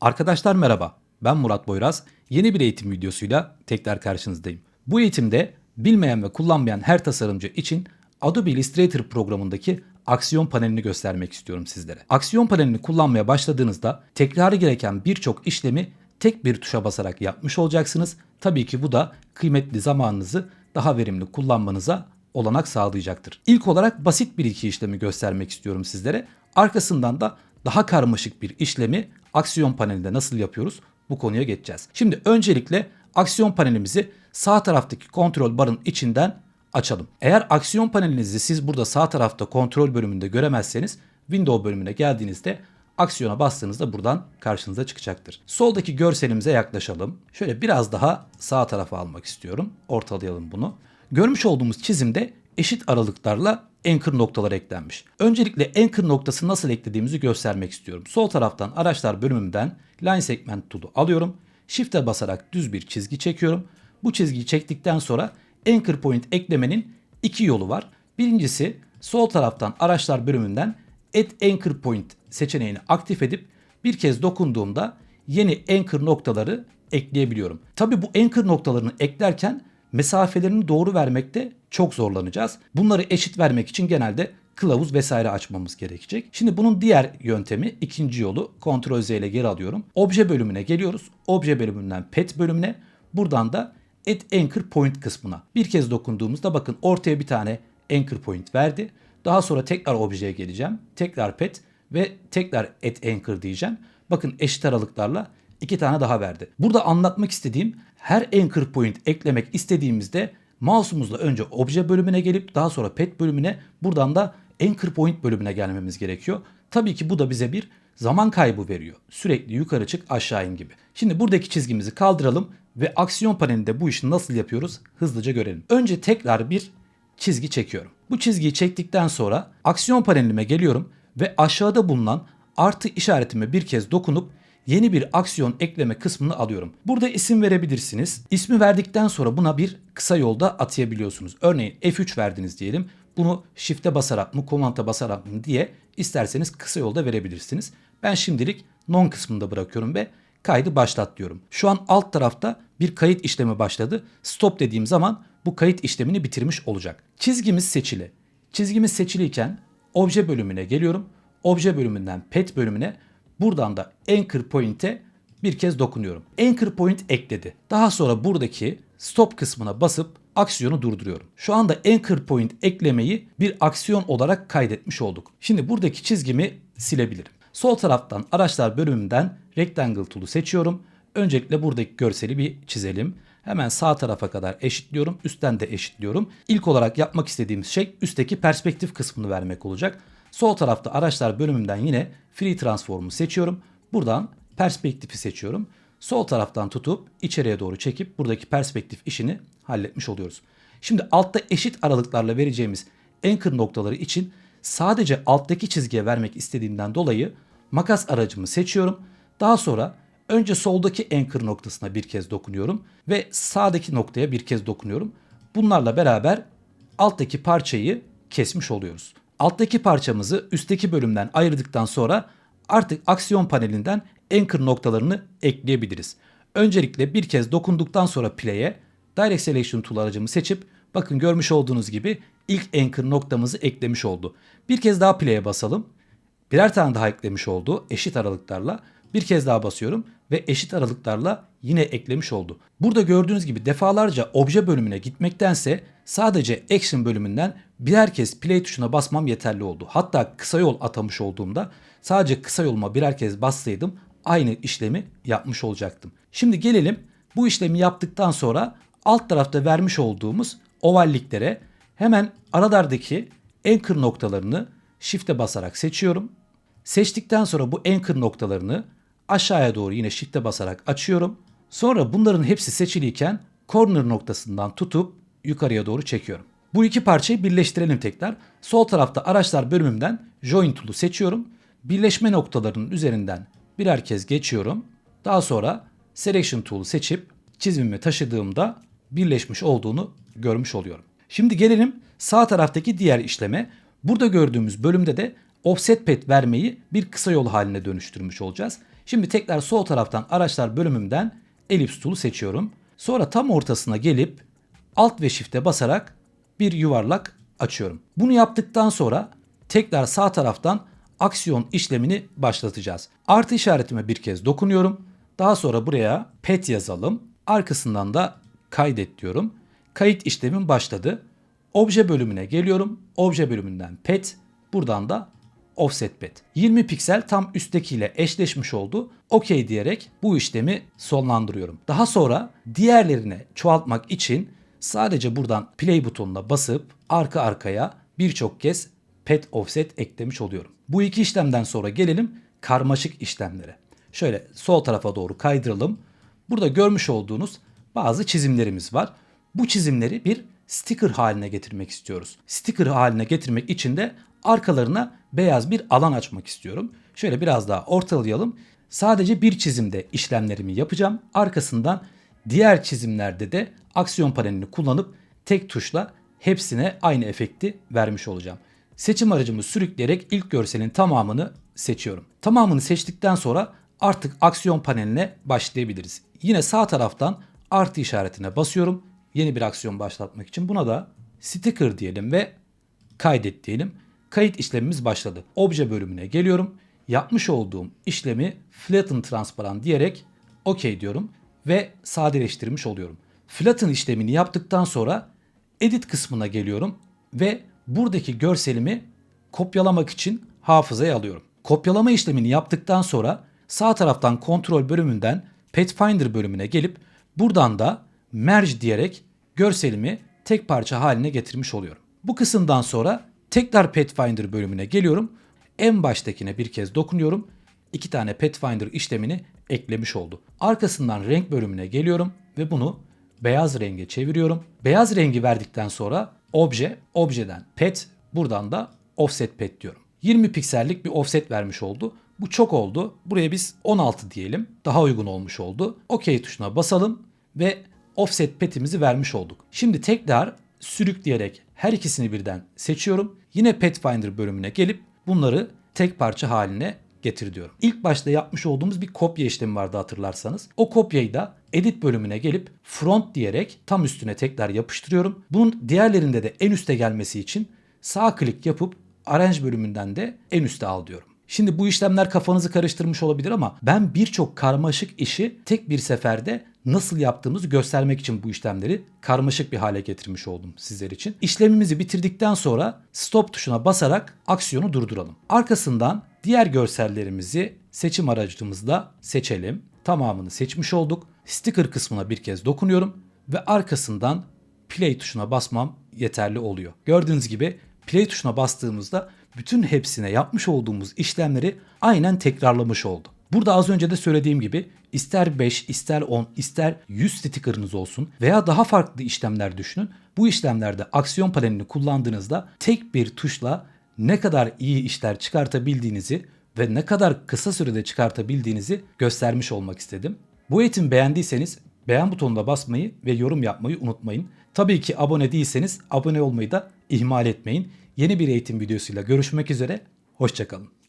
Arkadaşlar merhaba. Ben Murat Boyraz. Yeni bir eğitim videosuyla tekrar karşınızdayım. Bu eğitimde bilmeyen ve kullanmayan her tasarımcı için Adobe Illustrator programındaki aksiyon panelini göstermek istiyorum sizlere. Aksiyon panelini kullanmaya başladığınızda tekrarı gereken birçok işlemi tek bir tuşa basarak yapmış olacaksınız. Tabii ki bu da kıymetli zamanınızı daha verimli kullanmanıza olanak sağlayacaktır. İlk olarak basit bir iki işlemi göstermek istiyorum sizlere. Arkasından da daha karmaşık bir işlemi aksiyon panelinde nasıl yapıyoruz bu konuya geçeceğiz. Şimdi öncelikle aksiyon panelimizi sağ taraftaki kontrol barın içinden açalım. Eğer aksiyon panelinizi siz burada sağ tarafta kontrol bölümünde göremezseniz Window bölümüne geldiğinizde aksiyona bastığınızda buradan karşınıza çıkacaktır. Soldaki görselimize yaklaşalım. Şöyle biraz daha sağ tarafa almak istiyorum. Ortalayalım bunu. Görmüş olduğumuz çizimde eşit aralıklarla anchor noktaları eklenmiş. Öncelikle anchor noktası nasıl eklediğimizi göstermek istiyorum. Sol taraftan araçlar bölümümden line segment tool'u alıyorum. Shift'e basarak düz bir çizgi çekiyorum. Bu çizgiyi çektikten sonra anchor point eklemenin iki yolu var. Birincisi sol taraftan araçlar bölümünden add anchor point seçeneğini aktif edip bir kez dokunduğumda yeni anchor noktaları ekleyebiliyorum. Tabi bu anchor noktalarını eklerken mesafelerini doğru vermekte çok zorlanacağız. Bunları eşit vermek için genelde kılavuz vesaire açmamız gerekecek. Şimdi bunun diğer yöntemi ikinci yolu Ctrl Z ile geri alıyorum. Obje bölümüne geliyoruz. Obje bölümünden pet bölümüne buradan da add anchor point kısmına. Bir kez dokunduğumuzda bakın ortaya bir tane anchor point verdi. Daha sonra tekrar objeye geleceğim. Tekrar pet ve tekrar add anchor diyeceğim. Bakın eşit aralıklarla iki tane daha verdi. Burada anlatmak istediğim her anchor point eklemek istediğimizde mouse'umuzla önce obje bölümüne gelip daha sonra pet bölümüne buradan da anchor point bölümüne gelmemiz gerekiyor. Tabii ki bu da bize bir zaman kaybı veriyor. Sürekli yukarı çık aşağı in gibi. Şimdi buradaki çizgimizi kaldıralım ve aksiyon panelinde bu işi nasıl yapıyoruz hızlıca görelim. Önce tekrar bir çizgi çekiyorum. Bu çizgiyi çektikten sonra aksiyon panelime geliyorum ve aşağıda bulunan artı işaretime bir kez dokunup yeni bir aksiyon ekleme kısmını alıyorum. Burada isim verebilirsiniz. İsmi verdikten sonra buna bir kısa yolda atayabiliyorsunuz. Örneğin F3 verdiniz diyelim. Bunu shift'e basarak mı, komanda basarak mı diye isterseniz kısa yolda verebilirsiniz. Ben şimdilik non kısmında bırakıyorum ve kaydı başlat diyorum. Şu an alt tarafta bir kayıt işlemi başladı. Stop dediğim zaman bu kayıt işlemini bitirmiş olacak. Çizgimiz seçili. Çizgimiz seçiliyken obje bölümüne geliyorum. Obje bölümünden pet bölümüne buradan da anchor point'e bir kez dokunuyorum. Anchor point ekledi. Daha sonra buradaki stop kısmına basıp aksiyonu durduruyorum. Şu anda anchor point eklemeyi bir aksiyon olarak kaydetmiş olduk. Şimdi buradaki çizgimi silebilirim. Sol taraftan araçlar bölümünden rectangle tool'u seçiyorum. Öncelikle buradaki görseli bir çizelim. Hemen sağ tarafa kadar eşitliyorum. Üstten de eşitliyorum. İlk olarak yapmak istediğimiz şey üstteki perspektif kısmını vermek olacak. Sol tarafta araçlar bölümünden yine free transform'u seçiyorum. Buradan perspektifi seçiyorum. Sol taraftan tutup içeriye doğru çekip buradaki perspektif işini halletmiş oluyoruz. Şimdi altta eşit aralıklarla vereceğimiz anchor noktaları için sadece alttaki çizgiye vermek istediğimden dolayı makas aracımı seçiyorum. Daha sonra önce soldaki anchor noktasına bir kez dokunuyorum ve sağdaki noktaya bir kez dokunuyorum. Bunlarla beraber alttaki parçayı kesmiş oluyoruz. Alttaki parçamızı üstteki bölümden ayırdıktan sonra artık aksiyon panelinden anchor noktalarını ekleyebiliriz. Öncelikle bir kez dokunduktan sonra play'e Direct Selection Tool aracımı seçip bakın görmüş olduğunuz gibi ilk anchor noktamızı eklemiş oldu. Bir kez daha play'e basalım. Birer tane daha eklemiş oldu eşit aralıklarla. Bir kez daha basıyorum ve eşit aralıklarla yine eklemiş oldu. Burada gördüğünüz gibi defalarca obje bölümüne gitmektense sadece action bölümünden birer kez play tuşuna basmam yeterli oldu. Hatta kısa yol atamış olduğumda sadece kısa yoluma birer kez bassaydım aynı işlemi yapmış olacaktım. Şimdi gelelim bu işlemi yaptıktan sonra alt tarafta vermiş olduğumuz ovalliklere hemen aralardaki anchor noktalarını shift'e basarak seçiyorum. Seçtikten sonra bu anchor noktalarını aşağıya doğru yine shift'e basarak açıyorum. Sonra bunların hepsi seçiliyken corner noktasından tutup yukarıya doğru çekiyorum. Bu iki parçayı birleştirelim tekrar. Sol tarafta araçlar bölümümden join tool'u seçiyorum. Birleşme noktalarının üzerinden birer kez geçiyorum. Daha sonra selection tool'u seçip çizimimi taşıdığımda birleşmiş olduğunu görmüş oluyorum. Şimdi gelelim sağ taraftaki diğer işleme. Burada gördüğümüz bölümde de offset pad vermeyi bir kısa yol haline dönüştürmüş olacağız. Şimdi tekrar sol taraftan araçlar bölümümden elips tool'u seçiyorum. Sonra tam ortasına gelip alt ve shift'e basarak bir yuvarlak açıyorum. Bunu yaptıktan sonra tekrar sağ taraftan aksiyon işlemini başlatacağız. Artı işaretime bir kez dokunuyorum. Daha sonra buraya pet yazalım. Arkasından da kaydet diyorum. Kayıt işlemim başladı. Obje bölümüne geliyorum. Obje bölümünden pet. Buradan da offset pet. 20 piksel tam üsttekiyle eşleşmiş oldu. OK diyerek bu işlemi sonlandırıyorum. Daha sonra diğerlerine çoğaltmak için sadece buradan play butonuna basıp arka arkaya birçok kez pet offset eklemiş oluyorum. Bu iki işlemden sonra gelelim karmaşık işlemlere. Şöyle sol tarafa doğru kaydıralım. Burada görmüş olduğunuz bazı çizimlerimiz var. Bu çizimleri bir sticker haline getirmek istiyoruz. Sticker haline getirmek için de arkalarına beyaz bir alan açmak istiyorum. Şöyle biraz daha ortalayalım. Sadece bir çizimde işlemlerimi yapacağım. Arkasından diğer çizimlerde de aksiyon panelini kullanıp tek tuşla hepsine aynı efekti vermiş olacağım. Seçim aracımı sürükleyerek ilk görselin tamamını seçiyorum. Tamamını seçtikten sonra artık aksiyon paneline başlayabiliriz. Yine sağ taraftan artı işaretine basıyorum. Yeni bir aksiyon başlatmak için buna da sticker diyelim ve kaydet diyelim. Kayıt işlemimiz başladı. Obje bölümüne geliyorum. Yapmış olduğum işlemi flatten transparan diyerek OK diyorum ve sadeleştirmiş oluyorum. Flatten işlemini yaptıktan sonra edit kısmına geliyorum ve buradaki görselimi kopyalamak için hafızaya alıyorum. Kopyalama işlemini yaptıktan sonra sağ taraftan kontrol bölümünden Pathfinder bölümüne gelip buradan da merge diyerek görselimi tek parça haline getirmiş oluyorum. Bu kısımdan sonra tekrar Pathfinder bölümüne geliyorum. En baştakine bir kez dokunuyorum. İki tane Pathfinder işlemini eklemiş oldu. Arkasından renk bölümüne geliyorum ve bunu beyaz renge çeviriyorum. Beyaz rengi verdikten sonra obje, objeden pet, buradan da offset pet diyorum. 20 piksellik bir offset vermiş oldu. Bu çok oldu. Buraya biz 16 diyelim. Daha uygun olmuş oldu. OK tuşuna basalım ve offset petimizi vermiş olduk. Şimdi tekrar sürükleyerek her ikisini birden seçiyorum. Yine Pathfinder bölümüne gelip bunları tek parça haline getir diyorum. İlk başta yapmış olduğumuz bir kopya işlemi vardı hatırlarsanız. O kopyayı da edit bölümüne gelip front diyerek tam üstüne tekrar yapıştırıyorum. Bunun diğerlerinde de en üste gelmesi için sağ klik yapıp arrange bölümünden de en üste al diyorum. Şimdi bu işlemler kafanızı karıştırmış olabilir ama ben birçok karmaşık işi tek bir seferde nasıl yaptığımızı göstermek için bu işlemleri karmaşık bir hale getirmiş oldum sizler için. İşlemimizi bitirdikten sonra stop tuşuna basarak aksiyonu durduralım. Arkasından diğer görsellerimizi seçim aracımızda seçelim. Tamamını seçmiş olduk. Sticker kısmına bir kez dokunuyorum ve arkasından play tuşuna basmam yeterli oluyor. Gördüğünüz gibi play tuşuna bastığımızda bütün hepsine yapmış olduğumuz işlemleri aynen tekrarlamış oldu. Burada az önce de söylediğim gibi ister 5, ister 10, ister 100 sticker'ınız olsun veya daha farklı işlemler düşünün. Bu işlemlerde aksiyon panelini kullandığınızda tek bir tuşla ne kadar iyi işler çıkartabildiğinizi ve ne kadar kısa sürede çıkartabildiğinizi göstermiş olmak istedim. Bu eğitim beğendiyseniz beğen butonuna basmayı ve yorum yapmayı unutmayın. Tabii ki abone değilseniz abone olmayı da ihmal etmeyin. Yeni bir eğitim videosuyla görüşmek üzere. Hoşçakalın.